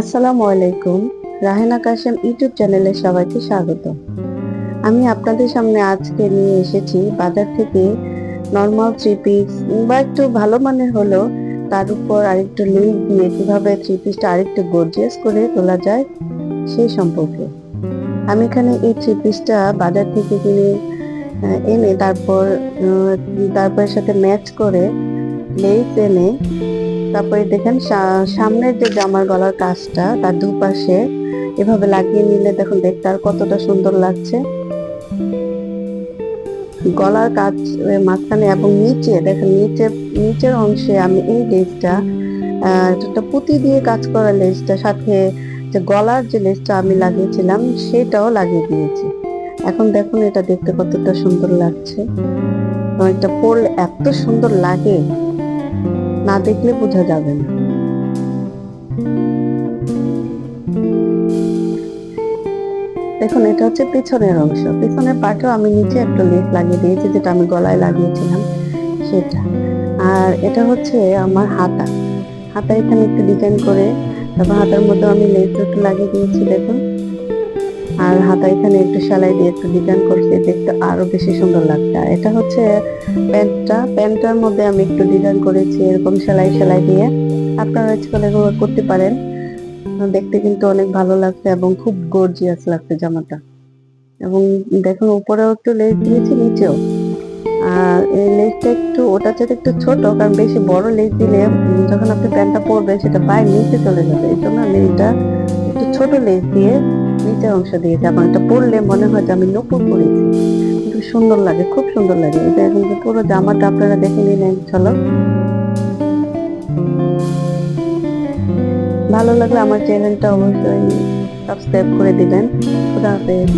আসসালামু আলাইকুম। রাহেনা কাশেম ইউটিউব চ্যানেলে সবাইকে স্বাগত। আমি আপনাদের সামনে আজকে নিয়ে এসেছি বাজার থেকে নর্মাল থ্রি পিস বা একটু ভালো মানের হলো তার উপর আরেকটু লেস দিয়ে কীভাবে থ্রি পিসটা আরেকটু গর্জিয়াস করে তোলা যায় সেই সম্পর্কে। আমি এখানে এই থ্রি পিসটা বাজার থেকে কিনে এনে তারপর তারপরের সাথে ম্যাচ করে, লেস এনে তারপরে দেখেন সামনের যে জামার গলার কাজটা, তার দুপাশে এভাবে লাগিয়ে নিলে দেখুন দেখতে আর কতটা সুন্দর লাগছে। গলার কাজ মাঝখানে এবং নিচে, দেখেন নিচে, নিচের অংশে আমি এই লেসটা একটা পুঁতি দিয়ে কাজ করা লেসটা, সাথে যে গলার যে লেসটা আমি লাগিয়েছিলাম সেটাও লাগিয়ে দিয়েছি। এখন দেখুন এটা দেখতে কতটা সুন্দর লাগছে। এটা পরলে এত সুন্দর লাগে। না দেখলে বোঝা যাবে না। দেখুন, এটা হচ্ছে পেছনের অংশ। পেছনের পাটেও আমি নিচে একটা লেস লাগিয়ে দিয়েছি, যেটা আমি গলায় লাগিয়েছিলাম, সেটা। আর এটা হচ্ছে আমার হাতা। হাতা এখানে একটু ডিজাইন করে, তারপর হাতার মধ্যে আমি লেস একটু লাগিয়ে দিয়েছি, দেখুন। আর হাতা এখানে একটু সেলাই দিয়ে একটু ডিজাইন করছি, দেখতে আরও বেশি সুন্দর লাগছে। এটা হচ্ছে প্যান্টটা, প্যান্টটার মধ্যে আমি একটু ডিজাইন করেছি এরকম সেলাই সেলাই দিয়ে। আপনারা ইচ্ছে এগুলো করতে পারেন। দেখতে কিন্তু অনেক ভালো লাগছে এবং খুব গর্জিয়াস লাগছে জামাটা। এবং দেখুন, উপরেও একটু লেস দিয়েছি, নিচেও। আর এই লেসটা একটু ওটা চেয়ে একটু ছোট, কারণ বেশি বড় লেস দিলে যখন আপনি প্যান্টটা পরবেন, সেটা পায়ের নিচে চলে যাবে। এই জন্য আমি এটা একটু ছোট লেস দিয়ে নিচের অংশ দিয়ে যাব এটা পরলে মনে হয় যে আমি নপুর পরেছি কিন্তু সুন্দর লাগে, খুব সুন্দর লাগে। এটা এখন যে পুরো জামাটা আপনারা দেখে নিলেন, চলো। ভালো লাগলে আমার চ্যানেলটা অবশ্যই সাবস্ক্রাইব করে দিবেন। খুদা হাফেজ।